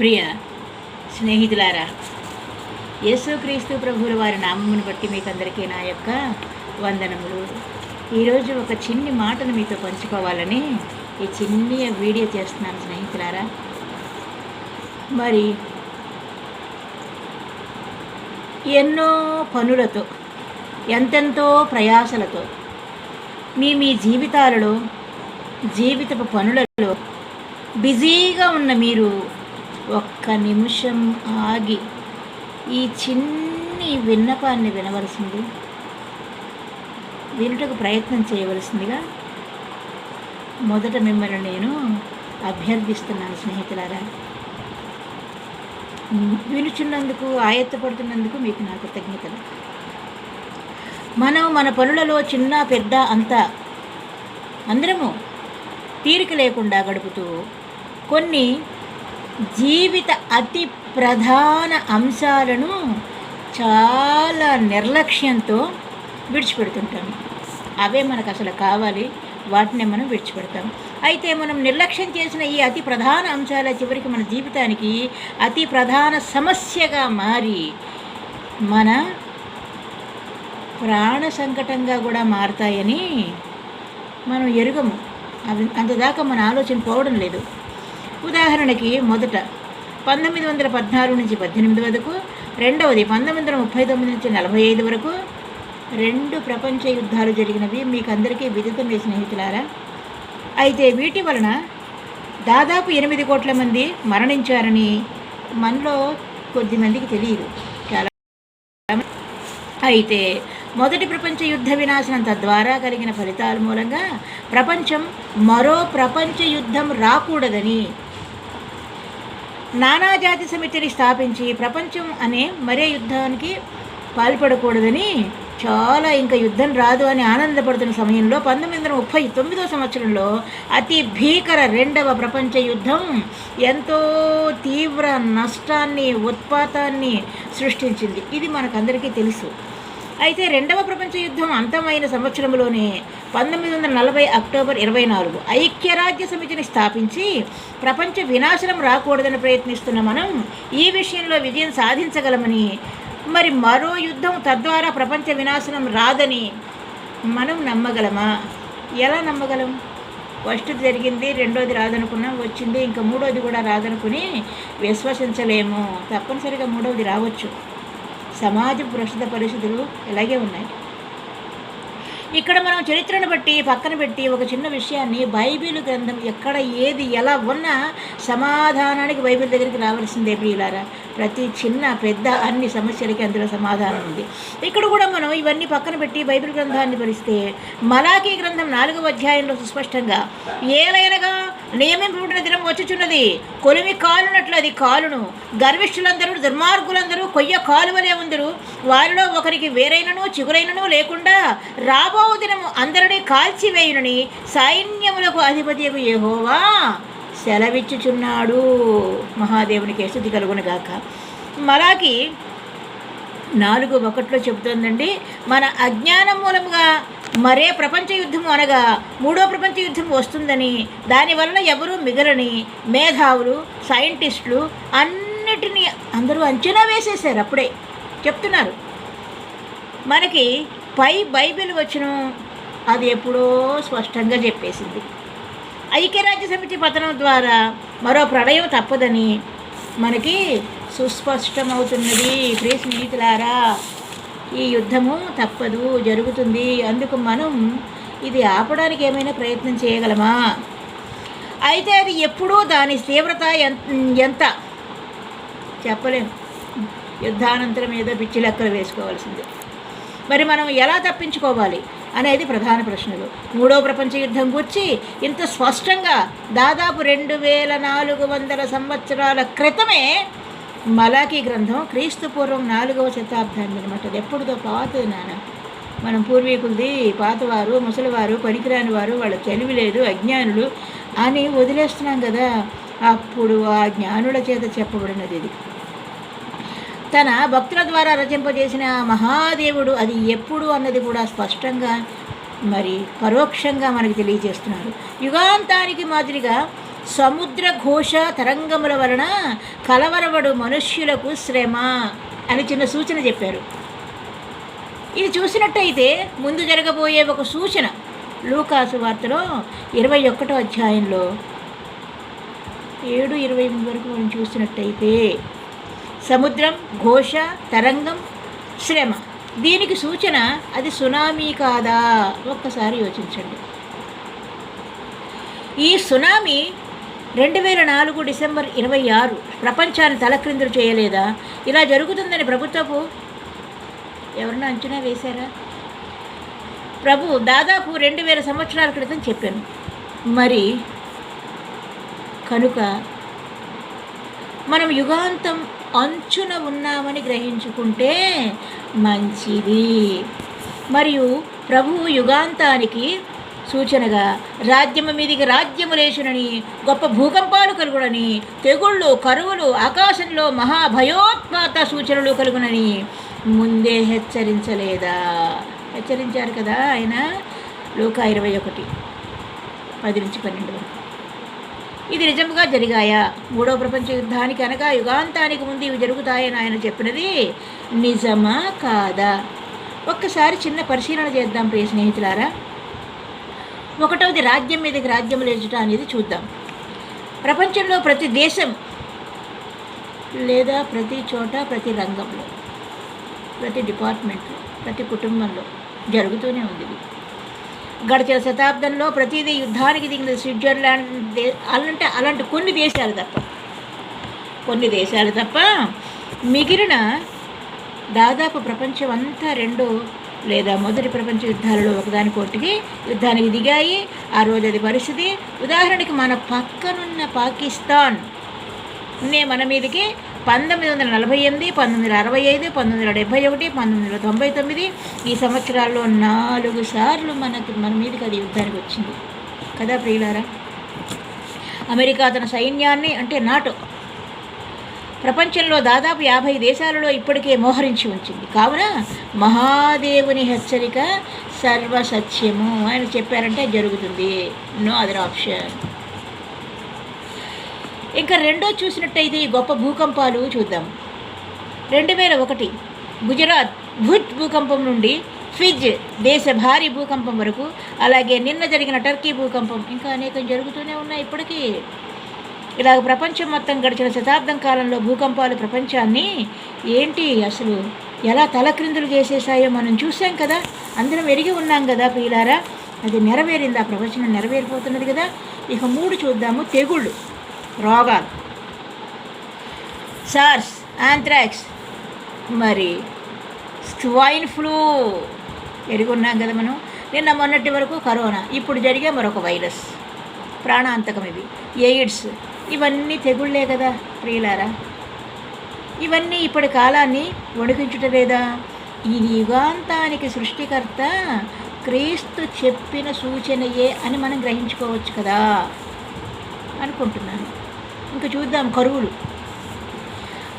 ప్రియ స్నేహితులారా యేసుక్రీస్తు ప్రభువుల వారి నామమును బట్టి మీకు అందరికీ నా యొక్క వందనములు. ఈరోజు ఒక చిన్ని మాటను మీతో పంచుకోవాలని ఈ చిన్ని వీడియో చేస్తున్నాను స్నేహితులారా. మరి ఎన్నో పనులతో ఎంతెంతో ప్రయాసలతో మీ మీ జీవితాలలో జీవితపు పనులలో బిజీగా ఉన్న మీరు ఒక్క నిమిషం ఆగి ఈ చిన్ని విన్నపాన్ని వినవలసింది. వినుటకు ప్రయత్నం చేయవలసిందిగా మొదట మిమ్మల్ని నేను అభ్యర్థిస్తున్నాను స్నేహితులారా. వినుచున్నందుకు ఆయత్తపడుతున్నందుకు మీకు నా కృతజ్ఞతలు. మనం మన పనులలో చిన్న పెద్ద అంతా అందరము తీరిక లేకుండా గడుపుతూ కొన్ని జీవిత అతి ప్రధాన అంశాలను చాలా నిర్లక్ష్యంతో విడిచిపెడుతుంటాము అవే మనకు అసలు కావాలి. వాటిని మనం విడిచిపెడతాం. అయితే మనం నిర్లక్ష్యం చేసిన ఈ అతి ప్రధాన అంశాల చివరికి మన జీవితానికి అతి ప్రధాన సమస్యగా మారి మన ప్రాణ సంకటంగా కూడా మారతాయని మనం ఎరుగము. అవి అంతదాకా మన ఆలోచన పోవడం లేదు. ఉదాహరణకి మొదట పంతొమ్మిది వందల పద్నాలుగు నుంచి పద్దెనిమిది వరకు రెండవది పంతొమ్మిది వందల ముప్పై తొమ్మిది నుంచి నలభై ఐదు వరకు రెండు ప్రపంచ యుద్ధాలు జరిగినవి. మీకు అందరికీ విదితమే స్నేహితులారా అయితే వీటి వలన దాదాపు ఎనిమిది కోట్ల మంది మరణించారని మనలో కొద్ది మందికి తెలియదు. చాలా అయితే మొదటి ప్రపంచ యుద్ధ వినాశనం తద్వారా కలిగిన ఫలితాల మూలంగా ప్రపంచం మరో ప్రపంచ యుద్ధం రాకూడదని నానాజాతి సమితిని స్థాపించి ప్రపంచం అనే మరే యుద్ధానికి పాల్పడకూడదని చాలా ఇంకా యుద్ధం రాదు అని ఆనందపడుతున్న సమయంలో పంతొమ్మిది వందల ముప్పై తొమ్మిదో సంవత్సరంలో అతి భీకర రెండవ ప్రపంచ యుద్ధం ఎంతో తీవ్ర నష్టాన్ని ఉత్పాతాన్ని సృష్టించింది. ఇది మనకందరికీ తెలుసు. అయితే రెండవ ప్రపంచ యుద్ధం అంతమైన సంవత్సరంలోనే పంతొమ్మిది వందల నలభై అక్టోబర్ ఇరవై నాలుగు ఐక్యరాజ్య సమితిని స్థాపించి ప్రపంచ వినాశనం రాకూడదని ప్రయత్నిస్తున్న మనం ఈ విషయంలో విజయం సాధించగలమని మరి మరో యుద్ధం తద్వారా ప్రపంచ వినాశనం రాదని మనం నమ్మగలమా? ఎలా నమ్మగలం? ఫస్ట్ జరిగింది రెండోది రాదనుకున్నాం వచ్చింది ఇంకా మూడోది కూడా రాదనుకుని విశ్వసించలేము. తప్పనిసరిగా మూడోది రావచ్చు. సమాజ ప్రస్తుత పరిస్థితులు ఇలాగే ఉన్నాయి. ఇక్కడ మనం చరిత్రను బట్టి పక్కన పెట్టి ఒక చిన్న విషయాన్ని బైబిల్ గ్రంథం ఎక్కడ ఏది ఎలా ఉన్నా సమాధానానికి బైబిల్ దగ్గరికి రావాల్సిందే ప్రియులారా. ప్రతి చిన్న పెద్ద అన్ని సమస్యలకి అందులో సమాధానం ఉంది. ఇక్కడ కూడా మనం ఇవన్నీ పక్కన పెట్టి బైబిల్ గ్రంథాన్ని పరిస్తే మలాఖీ గ్రంథం నాలుగవ అధ్యాయంలో సుస్పష్టంగా ఏలైనగా నియమింపబడిన దినం వచ్చుచున్నది. కొలిమి కాలునట్లు అది కాలును. గర్విష్ఠులందరూ దుర్మార్గులందరూ కొయ్య కాలువలే ఉందరు. వారిలో ఒకరికి వేరైనను చిగురైనను లేకుండా రాబో దినము అందరినీ కాల్చివేయునని సైన్యములకు అధిపతియకు ఏహోవా సెలవిచ్చుచున్నాడు. మహాదేవునికి స్థుతి కలుగునుగాక. మలాకి నాలుగు ఒకటిలో చెబుతోందండి. మన అజ్ఞానం మూలముగా మరే ప్రపంచ యుద్ధం అనగా మూడో ప్రపంచ యుద్ధం వస్తుందని దానివలన ఎవరూ మిగలని మేధావులు సైంటిస్టులు అన్నిటినీ అందరూ అంచనా వేసేసారు అప్పుడే. చెప్తున్నారు. మనకి పై బైబిల్ వచ్చిన అది ఎప్పుడో స్పష్టంగా చెప్పేసింది. ఐక్యరాజ్య సమితి పతనం ద్వారా మరో ప్రళయం తప్పదని మనకి సుస్పష్టమవుతున్నది. ప్రియ స్నేహితులారా ఈ యుద్ధము తప్పదు జరుగుతుంది. అందుకు మనం ఇది ఆపడానికి ఏమైనా ప్రయత్నం చేయగలమా? అయితే అది ఎప్పుడూ దాని తీవ్రత ఎంత? చెప్పలేం. యుద్ధానంతరం ఏదో పిచ్చి లెక్కలు వేసుకోవాల్సిందే. మరి మనం ఎలా తప్పించుకోవాలి అనేది ప్రధాన ప్రశ్నలు. మూడో ప్రపంచ యుద్ధం గురించి ఇంత స్పష్టంగా దాదాపు రెండు వేల నాలుగు వందల సంవత్సరాల క్రితమే మలాఖీ గ్రంథం క్రీస్తు పూర్వం నాలుగవ శతాబ్దాన్ని అనమాట. అది ఎప్పుడుదో పాతది నాన్న. మనం పూర్వీకులది పాతవారు ముసలివారు పనికిరాని వారు వాళ్ళ తెలివి లేదు అజ్ఞానులు అని వదిలేస్తున్నాం కదా. అప్పుడు ఆ జ్ఞానుల చేత చెప్పబడినది ఇది. తన భక్తుల ద్వారా రచింపజేసిన మహాదేవుడు అది ఎప్పుడు అన్నది కూడా స్పష్టంగా మరి పరోక్షంగా మనకి తెలియజేస్తున్నారు. యుగాంతానికి మాదిరిగా సముద్ర ఘోష తరంగముల వలన కలవరబడు మనుష్యులకు శ్రమ అని చిన్న సూచన చెప్పారు. ఇది చూసినట్టయితే ముందు జరగబోయే ఒక సూచన లూకాసు వార్తలో ఇరవై ఒకటో అధ్యాయంలో ఏడు ఇరవై ఎనిమిది వరకు మనం చూసినట్టయితే సముద్రం ఘోష తరంగం శ్రమ. దీనికి సూచన అది సునామీ కాదా? ఒక్కసారి యోచించండి. ఈ సునామీ రెండు వేల నాలుగు డిసెంబర్ ఇరవై ఆరు. ప్రపంచాన్ని తలక్రిందులు చేయలేదా? ఇలా జరుగుతుందని ప్రభుత్వపు ఎవరన్నా అంచనా వేశారా? ప్రభు దాదాపు రెండు వేల సంవత్సరాల క్రితం చెప్పాను. మరి కనుక మనం యుగాంతం అంచున ఉన్నామని గ్రహించుకుంటే మంచిది. మరియు ప్రభువు యుగాంతానికి సూచనగా రాజ్యము మీదికి రాజ్యము లేచునని గొప్ప భూకంపాలు కలుగునని తెగుళ్ళు కరువులు ఆకాశంలో మహాభయోత్పాత సూచనలు కలుగునని ముందే హెచ్చరించలేదా? హెచ్చరించారు కదా ఆయన. లోక ఇరవై ఒకటి పది నుంచి పన్నెండు వరకు. ఇది నిజంగా జరిగాయా? మూడవ ప్రపంచ యుద్ధానికి అనగా యుగాంతానికి ముందు ఇవి జరుగుతాయని ఆయన చెప్పినది నిజమా కాదా? ఒక్కసారి చిన్న పరిశీలన చేద్దాం ప్రియ స్నేహితులారా. ఒకటవది రాజ్యం మీదకి రాజ్యం లేచుట అనేది చూద్దాం. ప్రపంచంలో ప్రతి దేశం లేదా ప్రతి చోట ప్రతి రంగంలో ప్రతి డిపార్ట్మెంట్లో ప్రతి కుటుంబంలో జరుగుతూనే ఉంది గడిచిన శతాబ్దంలో ప్రతిదీ యుద్ధానికి దిగిన స్విట్జర్లాండ్ దే అలాంటి అలాంటి కొన్ని దేశాలు తప్ప కొన్ని దేశాలు తప్ప మిగిలిన దాదాపు ప్రపంచం అంతా రెండు లేదా మొదటి ప్రపంచ యుద్ధాలలో ఒకదానికొకటికి యుద్ధానికి దిగాయి. ఆ రోజు అది పరిస్థితి. ఉదాహరణకి మన పక్కనున్న పాకిస్తాన్ నే మన మీదకి పంతొమ్మిది వందల నలభై ఎనిమిది పంతొమ్మిది వందల అరవై ఐదు పంతొమ్మిది వందల డెబ్భై ఒకటి పంతొమ్మిది వందల తొంభై తొమ్మిది ఈ సంవత్సరాల్లో నాలుగు సార్లు మనకి మన మీదకి అది యుద్ధానికి వచ్చింది. కదా ప్రియులారా? అమెరికా తన సైన్యాన్ని అంటే నాటో ప్రపంచంలో దాదాపు యాభై దేశాలలో ఇప్పటికే మోహరించి ఉంచింది కావున మహాదేవుని హెచ్చరిక సర్వసత్యము ఆయన చెప్పారంటే జరుగుతుంది. నో అదర్ ఆప్షన్ ఇంకా రెండో చూసినట్టయితే ఈ గొప్ప భూకంపాలు చూద్దాం. రెండు వేల ఒకటి గుజరాత్ భుజ్ భూకంపం నుండి ఫిజ్ దేశ భారీ భూకంపం వరకు అలాగే నిన్న జరిగిన టర్కీ భూకంపం ఇంకా అనేకం జరుగుతూనే ఉన్నాయి ఇప్పటికీ. ఇలాగ ప్రపంచం మొత్తం గడిచిన శతాబ్దం కాలంలో భూకంపాలు ప్రపంచాన్ని ఏంటి అసలు? ఎలా తలక్రిందులు చేసేసాయో మనం చూసాం కదా. అందరం ఎరిగి ఉన్నాం కదా ప్రియులారా. అది నెరవేరింది? ఆ ప్రపంచం నెరవేరిపోతున్నది కదా. ఇక మూడు చూద్దాము. తెగుళ్ళు రోగాలు. SARS anthrax. మరి స్వైన్ ఫ్లూ. ఎరుగున్నాం కదా మనం. నిన్న మొన్నటి వరకు కరోనా. ఇప్పుడు జరిగే మరొక వైరస్. ప్రాణాంతకం ఇవి ఎయిడ్స్. ఇవన్నీ తెగుళ్ళే కదా ప్రియులారా. ఇవన్నీ ఇప్పటి కాలాన్ని వణికించుట లేదా ఇది యుగాంతానికి సృష్టికర్త క్రీస్తు చెప్పిన సూచనయే అని మనం గ్రహించుకోవచ్చు కదా అనుకుంటున్నాను. ఇంకా చూద్దాం కరువులు.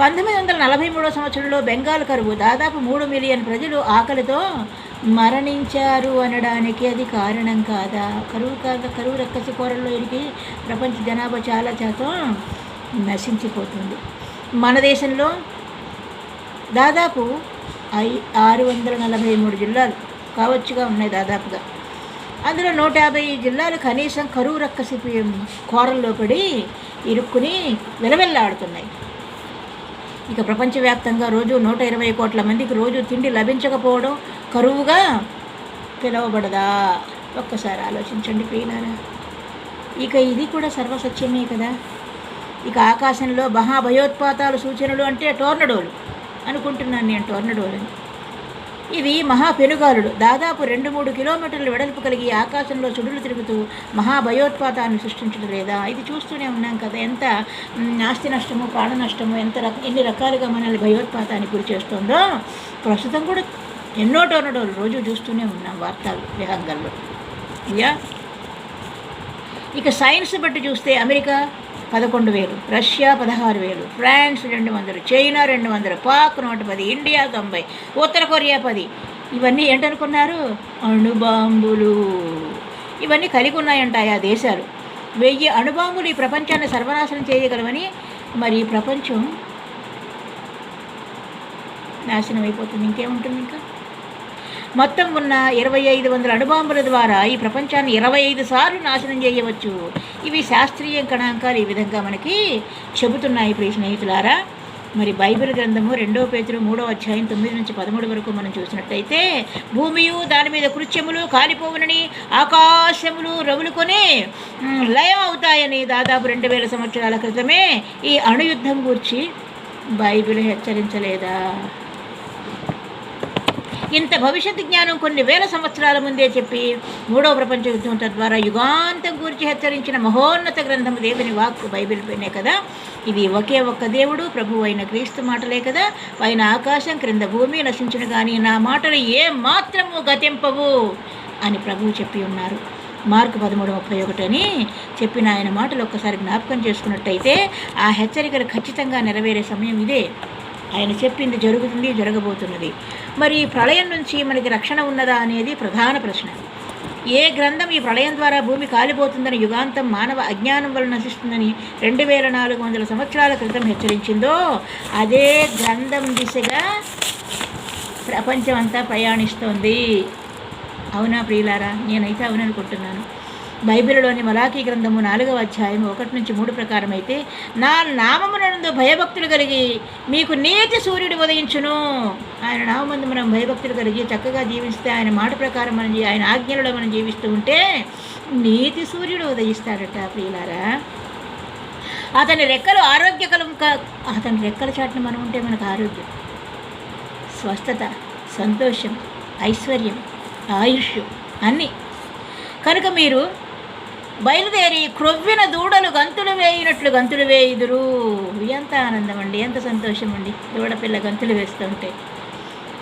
పంతొమ్మిది వందల నలభై మూడో సంవత్సరంలో బెంగాల్ కరువు దాదాపు మూడు మిలియన్ ప్రజలు ఆకలితో మరణించారు అనడానికి అది కారణం కాదా? కరువు కాక కరువు రక్కసి కూరల్లో ఇరికి ప్రపంచ జనాభా చాలా శాతం నశించిపోతుంది. మన దేశంలో దాదాపు ఐ ఆరు వందల నలభై మూడు జిల్లాలు కావచ్చుగా ఉన్నాయి దాదాపుగా. అందులో నూట యాభై జిల్లాలు కనీసం కరువు రక్కసి కోరల్లో పడి ఇరుక్కుని విలవెల్లాడుతున్నాయి. ఇక ప్రపంచవ్యాప్తంగా రోజు నూట ఇరవై కోట్ల మందికి రోజు తిండి లభించకపోవడం కరువుగా పిలవబడదా? ఒక్కసారి ఆలోచించండి ప్రియులారా ఇక ఇది కూడా సర్వసత్యమే కదా? ఇక ఆకాశంలో మహాభయోత్పాతాలు సూచనలు అంటే టోర్నడోలు అనుకుంటున్నాను నేను టోర్నడోలని. ఇవి మహా పెనుగాలులు దాదాపు రెండు మూడు కిలోమీటర్ల వెడల్పు కలిగి ఆకాశంలో చుడులు తిరుగుతూ మహాభయోత్పాతాన్ని సృష్టించడం లేదా? ఇది చూస్తూనే ఉన్నాం కదా ఎంత ఆస్తి నష్టము ప్రాణ నష్టము ఎంత రక ఎన్ని రకాలుగా మనల్ని భయోత్పాతానికి గురి చేస్తుందో ప్రస్తుతం కూడా ఎన్నో టోర్నడోలు రోజు చూస్తూనే ఉన్నాం వార్తలు విహంగంలో యా? ఇక సైన్స్ బట్టి చూస్తే అమెరికా పదకొండు వేలు రష్యా పదహారు వేలు ఫ్రాన్స్ రెండు వందలు చైనా రెండు వందలు పాక్ నూట పది ఇండియా తొంభై ఉత్తర కొరియా పది. ఇవన్నీ ఏంటనుకున్నారు? అణుబాంబులు. ఇవన్నీ కలిగి ఉన్నాయంట ఆ దేశాలు? వెయ్యి అణుబాంబులు ఈ ప్రపంచాన్ని సర్వనాశనం చేయగలవని మరి ప్రపంచం నాశనం అయిపోతుంది. ఇంకేముంటుంది ఇంకా? మొత్తం ఉన్న ఇరవై ఐదు వందల అణుబాంబుల ద్వారా ఈ ప్రపంచాన్ని ఇరవై ఐదు సార్లు నాశనం చేయవచ్చు. ఇవి శాస్త్రీయ గణాంకాలు ఈ విధంగా మనకి చెబుతున్నాయి ప్రియ స్నేహితులారా. మరి బైబిల్ గ్రంథము రెండవ పేతులు మూడో అధ్యాయం తొమ్మిది నుంచి పదమూడు వరకు మనం చూసినట్టయితే భూమియు దాని మీద కృత్యములు కాలిపోవునని ఆకాశములు రవులుకొని లయం అవుతాయని దాదాపు రెండు వేల సంవత్సరాల క్రితమే ఈ అణుయుద్ధం గురించి బైబిల్ హెచ్చరించలేదా? ఇంత భవిష్యత్తు జ్ఞానం కొన్ని వేల సంవత్సరాల ముందే చెప్పి మూడవ ప్రపంచ యుద్ధం తద్వారా యుగాంతం గురించి హెచ్చరించిన మహోన్నత గ్రంథము దేవుని వాక్కు బైబిల్ పైనే కదా. ఇది ఒకే ఒక్క దేవుడు ప్రభు అయిన క్రీస్తు మాటలే కదా. పైన ఆకాశం క్రింద భూమి నశించిన కానీ నా మాటలు ఏ మాత్రము గతింపవు అని ప్రభువు చెప్పి ఉన్నారు. మార్కు పదమూడు ముప్పై ఒకటి అని చెప్పిన ఆయన మాటలు ఒక్కసారి జ్ఞాపకం చేసుకున్నట్టయితే ఆ హెచ్చరికలు ఖచ్చితంగా నెరవేరే సమయం ఇదే. ఆయన చెప్పింది జరుగుతుంది జరగబోతున్నది. మరి ఈ ప్రళయం నుంచి మనకి రక్షణ ఉన్నదా అనేది ప్రధాన ప్రశ్న. ఏ గ్రంథం ఈ ప్రళయం ద్వారా భూమి కాలిపోతుందని యుగాంతం మానవ అజ్ఞానం వల్ల నశిస్తుందని రెండు వేల నాలుగు వందల సంవత్సరాల క్రితం హెచ్చరించిందో అదే గ్రంథం దిశగా ప్రపంచం అంతా ప్రయాణిస్తోంది. అవునా ప్రియులారా? నేనైతే అవుననుకుంటున్నాను. బైబిల్లోని మలాఖీ గ్రంథము నాలుగవ అధ్యాయం ఒకటి నుంచి మూడు ప్రకారం అయితే నా నామమునందు భయభక్తులు కలిగి మీకు నీతి సూర్యుడు ఉదయించును. ఆయన నామందు మనం భయభక్తులు కలిగి చక్కగా జీవిస్తే ఆయన మాట ప్రకారం మనం ఆయన ఆజ్ఞలలో మనం జీవిస్తూ ఉంటే నీతి సూర్యుడు ఉదయిస్తాడట ప్రియులారా. అతని రెక్కలు ఆరోగ్యకరం కా అతని రెక్కల చాటున మనం ఉంటే మనకు ఆరోగ్యం స్వస్థత సంతోషం ఐశ్వర్యం ఆయుష్ అన్నీ. కనుక మీరు బయలుదేరి క్రొవ్విన దూడలు గంతులు వేయినట్లు గంతులు వేయుదురు. ఎంత ఆనందం అండి ఎంత సంతోషం అండి దూడపిల్ల గంతులు వేస్తుంటే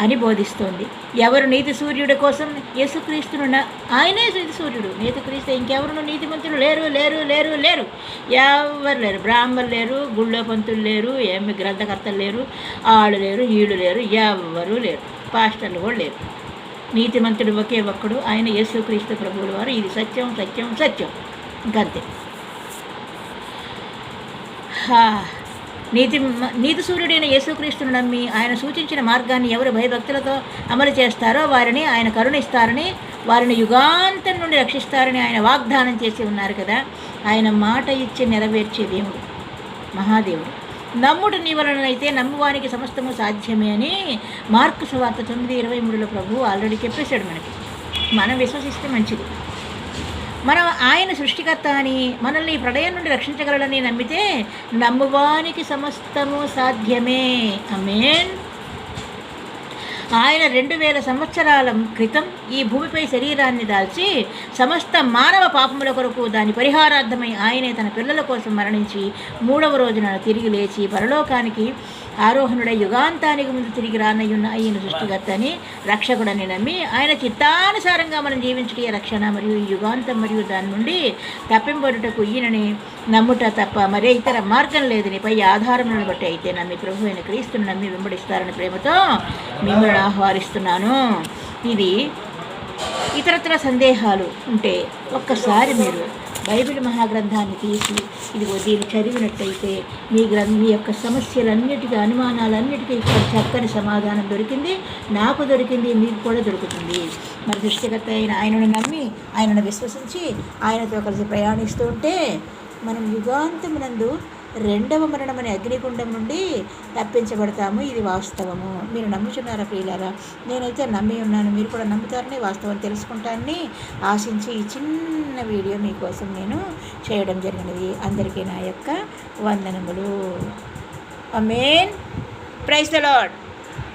అని బోధిస్తోంది. ఎవరు నీతి సూర్యుడి కోసం? యేసుక్రీస్తును ఆయనే నీతి సూర్యుడు. నీతి క్రీస్తు ఇంకెవరు నీతిమంతులు లేరు లేరు లేరు లేరు. ఎవరు లేరు? బ్రాహ్మణులు లేరు గుళ్ళో పంతులు లేరు ఏమి గ్రంథకర్తలు లేరు ఆళ్ళు లేరు వీళ్ళు లేరు ఎవరు లేరు. పాస్టర్లు కూడా లేరు. నీతిమంతుడు ఒకే ఒక్కడు. ఆయన యేసుక్రీస్తు ప్రభువుల వారు. ఇది సత్యం సత్యం సత్యం. ఇంకంతే. హా. నీతి నీతి సూర్యుడైన యేసుక్రీస్తును నమ్మి ఆయన సూచించిన మార్గాన్ని ఎవరు భయభక్తులతో అమలు చేస్తారో వారిని ఆయన కరుణిస్తారని వారిని యుగాంతం నుండి రక్షిస్తారని ఆయన వాగ్దానం చేసి ఉన్నారు కదా. ఆయన మాట ఇచ్చి నెరవేర్చే దేవుడు మహాదేవుడు. నమ్ముడు నీ వలనైతే నమ్మువానికి సమస్తము సాధ్యమే అని మార్కు సువార్త తొమ్మిది ఇరవై మూడులో ప్రభు ఆల్రెడీ చెప్పేశాడు మనకి. మనం విశ్వసిస్తే మంచిది. మనం ఆయన సృష్టికర్త అని మనల్ని ప్రళయం నుండి రక్షించగలడని నమ్మితే నమ్మువానికి సమస్తము సాధ్యమే. అమేన్ ఆయన రెండు వేల సంవత్సరాల క్రితం ఈ భూమిపై శరీరాన్ని దాల్చి సమస్త మానవ పాపముల కొరకు దాని పరిహారార్థమై ఆయనే తన పిల్లల కోసం మరణించి మూడవ రోజున తిరిగి లేచి పరలోకానికి ఆరోహణుడై యుగాంతానికి ముందు తిరిగి రానయ్యున్న ఆయన సృష్టికర్తని రక్షకుడని నమ్మి ఆయన చిత్తానుసారంగా మనం జీవించటే రక్షణ మరియు యుగాంతం మరియు దాని నుండి తప్పింపడుటకు ఈయనని నమ్ముట తప్ప మరే ఇతర మార్గం లేదని పై ఆధారములను బట్టి అయితే నమ్మి ప్రభు అయిన క్రీస్తుని నమ్మి వెంబడిస్తారని ప్రేమతో మిమ్మల్ని ఆహ్వానిస్తున్నాను. ఇది ఇతరత్ర సందేహాలు ఉంటే ఒక్కసారి మీరు బైబిల్ మహాగ్రంథాన్ని తీసి ఇదిగో దీన్ని చదివినట్టయితే మీ గ్రంథ మీ యొక్క సమస్యలన్నిటికీ అనుమానాలన్నిటికీ ఇక్కడ చక్కని సమాధానం దొరికింది. నాకు దొరికింది మీకు కూడా దొరుకుతుంది. మరి సృష్టికర్త అయిన ఆయనను నమ్మి ఆయనను విశ్వసించి ఆయనతో కలిసి ప్రయాణిస్తూ ఉంటే మనం యుగాంతమునందు రెండవ మరణం అనే అగ్నిగుండం నుండి తప్పించబడతాము. ఇది వాస్తవము. మీరు నమ్ముచున్నారా ప్రియులారా? నేనైతే నమ్మి ఉన్నాను. మీరు కూడా నమ్ముతారని వాస్తవం తెలుసుకుంటానని ఆశించి ఈ చిన్న వీడియో మీకోసం నేను చేయడం జరిగినది. అందరికీ నా యొక్క వందనములు. అమేన్ ప్రైజ్ ద లాడ్